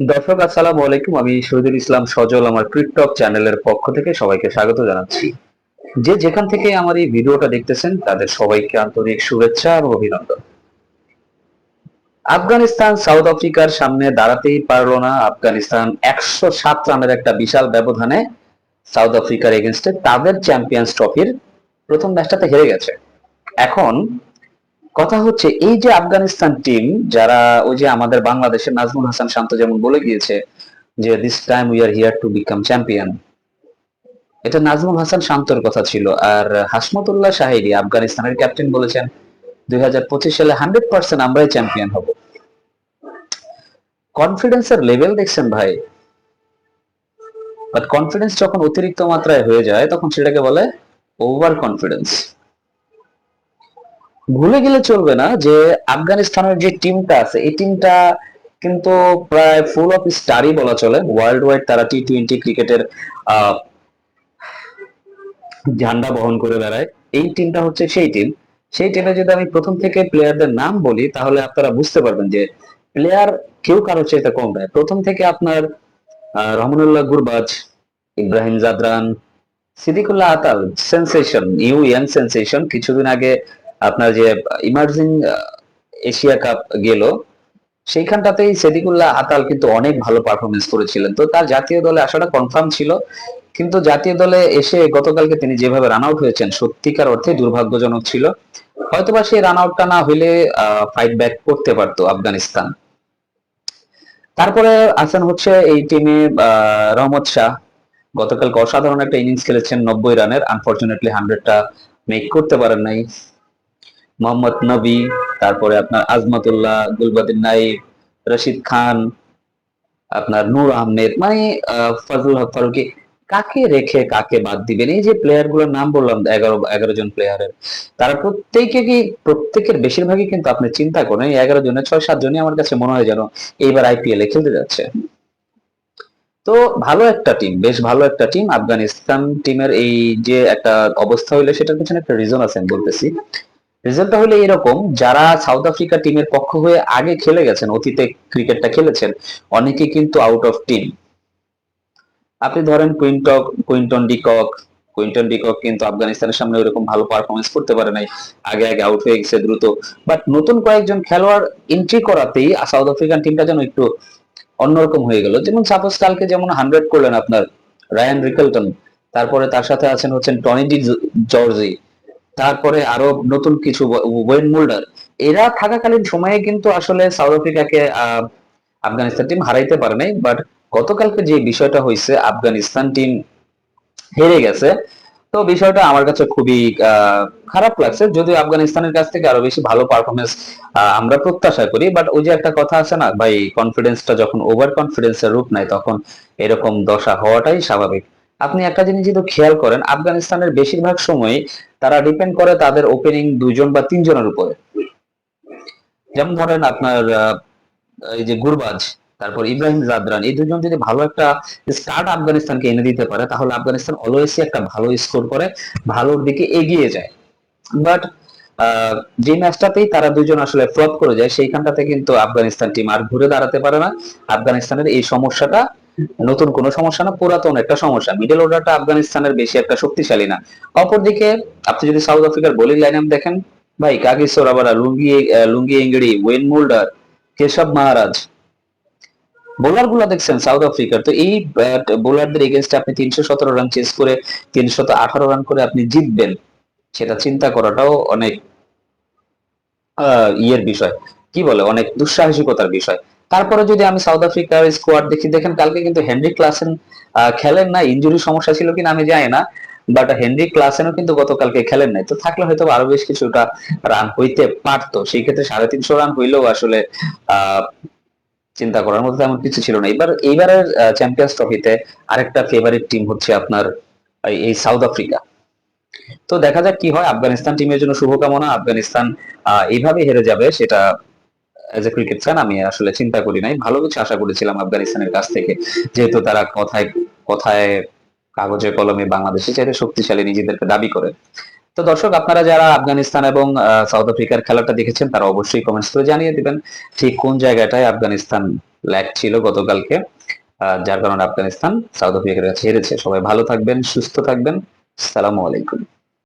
দর্শক, আসসালামু আলাইকুম। আমি শহীদুল ইসলাম সজল, আমার ক্রিকটক চ্যানেলের পক্ষ থেকে সবাইকে স্বাগত জানাচ্ছি। যে যেখান থেকে আমার এই ভিডিওটা দেখতেছেন, তাদের সবাইকে আন্তরিক শুভেচ্ছা এবং অভিনন্দন। আফগানিস্তান, সাউথ আফ্রিকার সামনে দাঁড়াতেই পারল না। আফগানিস্তান একশো সাত রানের একটা বিশাল ব্যবধানে সাউথ আফ্রিকার এগেনস্টে তাদের চ্যাম্পিয়ন্স ট্রফির প্রথম ম্যাচটাতে হেরে গেছে। এখন কথা হচ্ছে, এই যে আফগানিস্তান টিম যারা ওই যে আমাদের বাংলাদেশের নাজমুল হাসান শান্ত যেমন বলে গিয়েছে যে this time we are here to become champion এটা নাজমুল হাসান শান্তর কথা ছিল। আর হাসমতুল্লাহ শাহিরি, আফগানিস্তানের ক্যাপ্টেন বলেছেন, দুই হাজার পঁচিশ সালে হান্ড্রেড পার্সেন্ট আমরাই চ্যাম্পিয়ন হব। কনফিডেন্সের লেভেল দেখছেন ভাই। বাট কনফিডেন্স যখন অতিরিক্ত মাত্রায় হয়ে যায়, তখন সেটাকে বলে ওভার কনফিডেন্স ভুলে গেলে চলবে না যে আফগানিস্তানের যে টিমটা আছে, এই টিমটা কিন্তু প্রায় ফুল অফ স্টারই বলা চলে। ওয়ার্ল্ড ওয়াইড তারা টি টোয়েন্টি ক্রিকেটের ঝান্ডা বহন করে বেড়ায়। এই টিমটা হচ্ছে সেই টিম সেই টিমে যদি আমি প্রথম থেকে প্লেয়ারদের নাম বলি, তাহলে আপনারা বুঝতে পারবেন যে প্লেয়ার কেউ কারও চাইতে কম দেয় প্রথম থেকে আপনার Rahmanullah Gurbaz, Ibrahim Zadran, Sediqullah Atal sensation new young sensation কিছুদিন আগে আপনার যে ইমার্জিং এশিয়া কাপ গেল, সেইখানটাতেই সেদিকুল্লাহ আতাল কিন্তু অনেক ভালো পারফরমেন্স করেছিলেন। তো তার জাতীয় দলে আসাটা কনফার্ম ছিল। কিন্তু জাতীয় দলে এসে গতকালকে তিনি যেভাবে রান আউট হয়েছেন, সত্যিকার অর্থে দুর্ভাগ্যজনক ছিল। হয়তোবা সেই রান আউটটা না হইলে ফাইট ব্যাক করতে পারতো আফগানিস্তান। তারপরে আছেন হচ্ছে এই টিমে রহমত শাহ। গতকালকে অসাধারণ একটা ইনিংস খেলেছেন নব্বই রানের। আনফরচুনেটলি হান্ড্রেডটা মেক করতে পারেন নাই। মোহাম্মদ নবী তারপরে আপনার আজমতুল্লাহ গুলবাদিন নাইব রশিদ খান আপনার নূর আহমেদ মানে আহ, ফজলুল হক ফারুকি কাকে রেখে কাকে বাদ দিবেন? এই যে প্লেয়ারগুলোর নাম বললাম এগারো এগারো জন প্লেয়ারের তারা প্রত্যেকে কি প্রত্যেকের বেশিরভাগই কিন্তু আপনি চিন্তা করেন এই এগারো জনের ছয় সাত জনই আমার কাছে মনে হয় যেন এইবার আইপিএল এ খেলতে যাচ্ছে। তো ভালো একটা টিম বেশ ভালো একটা টিম আফগানিস্তান টিমের এই যে একটা অবস্থা হইলে সেটার পিছনে একটা রিজন আছে আমি বলতেছি। রিজনটা হলে এরকম, যারা সাউথ আফ্রিকা টিমের পক্ষ হয়ে আগে খেলে গেছেন, অতীতে ক্রিকেটটা খেলেছেন, অনেকে কিন্তু আউট অফ টিম আপনি ধরেন কুইন্টক Quinton de Kock Quinton de Kock কিন্তু আফগানিস্তানের সামনে ওইরকম ভালো পারফরমেন্স করতে পারে নাই। আগে আগে আউট হয়ে গেছে দ্রুত। বাট নতুন কয়েকজন খেলোয়াড় এন্ট্রি করাতেই সাউথ আফ্রিকান টিমটা যেন একটু অন্যরকম হয়ে গেল। যেমন সাপোজ কালকে যেমন হান্ড্রেড করলেন আপনার রায়ান রিকেলটন তারপরে তার সাথে আছেন হচ্ছেন টনি ডি জর্জি তারপরে আরও নতুন কিছু ওয়েন মুল্ডার এরা থাকাকালীন সময়ে কিন্তু আসলে সাউথ আফ্রিকাকে আফগানিস্তান টিম হারাইতে পারে নাই বাট গতকালকে যে বিষয়টা হয়েছে, আফগানিস্তান টিম হেরে গেছে। তো বিষয়টা আমার কাছে খুবই খারাপ লাগছে। যদি আফগানিস্তানের কাছ থেকে আরও বেশি ভালো পারফরমেন্স আমরা প্রত্যাশা করি বাট ওই যে একটা কথা আছে না, ভাই কনফিডেন্সটা যখন ওভার কনফিডেন্সের রূপ নেয়, তখন এরকম দশা হওয়াটাই স্বাভাবিক। আপনি একটা জিনিস যদি খেয়াল করেন, আফগানিস্তানের বেশিরভাগ সময় তারা ডিপেন্ড করে তাদের ওপেনিং দুজন বা তিনজনের উপরে। যেমন ধরেন আপনার এই যে গুরবাজ, তারপর ইব্রাহিম জাদরান, এই দুজন যদি ভালো একটা স্টার্ট আফগানিস্তানকে এনে দিতে পারে, তাহলে আফগানিস্তান অলওয়েসই একটা ভালো স্কোর করে, ভালোর দিকে এগিয়ে যায়। বাট যে ম্যাচটাতেই তারা দুজন আসলে ফ্লপ করে যায়, সেইখানটাতে কিন্তু আফগানিস্তান টিম আর ঘুরে দাঁড়াতে পারে না। আফগানিস্তানের এই সমস্যাটা নতুন কোনো সমস্যা না, পুরাতন একটা সমস্যা। মিডল অর্ডারটা আফগানিস্তানের বেশি একটা শক্তিশালী না। অপরদিকে, আপনি যদি সাউথ আফ্রিকার বোলিং লাইন আপ দেখেন, ভাই, কাগিসোর আবার Lungi Lungi Ngidi Wiaan Mulder Keshav Maharaj বোলারগুলা দেখছেন সাউথ আফ্রিকার তো এই বোলারদের এগেনস্টে আপনি তিনশো সতেরো রান চেস করে তিনশত আঠারো রান করে আপনি জিতবেন। সেটা চিন্তা করাটাও অনেক ইয়ের বিষয়। কি বলে? অনেক দুঃসাহসিকতার বিষয়। তারপরে যদি আমি সাউথ আফ্রিকার স্কোয়াড দেখি, দেখেন কালকে কিন্তু হেনরি ক্লাসেন খেলেন না ইনজুরি সমস্যা ছিল কিনা আমি জানি না বাট হেনরি ক্লাসেনও কিন্তু গতকালকে খেলেন নাই। তো থাকলে হয়তো আরও বেশ কিছুটা রান হইতে পারতো। সেই ক্ষেত্রে সাড়ে তিনশো রান হইলেও আসলে চিন্তা করার মতো তেমন কিছু ছিল না। এবার, এইবারের চ্যাম্পিয়ন্স ট্রফিতে আরেকটা ফেভারিট টিম হচ্ছে আপনার, এই- সাউথ আফ্রিকা তো দেখা যাক কি হয়। আফগানিস্তান টিমের জন্য শুভকামনা। আফগানিস্তান এইভাবে হেরে যাবে, সেটা এজ এ ক্রিকেট ফ্যান আমি আসলে চিন্তা করি নাই। ভালো কিছু আশা করেছিলাম আফগানিস্তানের কাছ থেকে, যেহেতু তারা কথায় কথায়, কাগজে, কলমে বাংলাদেশে চাইতে শক্তিশালী নিজেদেরকে দাবি করে। তো দর্শক, আপনারা যারা আফগানিস্তান এবং সাউথ আফ্রিকার খেলাটা দেখেছেন, তারা অবশ্যই কমেন্টস করে জানিয়ে দিবেন, ঠিক কোন জায়গাটায় আফগানিস্তান ল্যাক ছিল গতকালকে যার কারণে আফগানিস্তান সাউথ আফ্রিকার কাছে হেরেছে। সবাই ভালো থাকবেন, সুস্থ থাকবেন। সালামু আলাইকুম।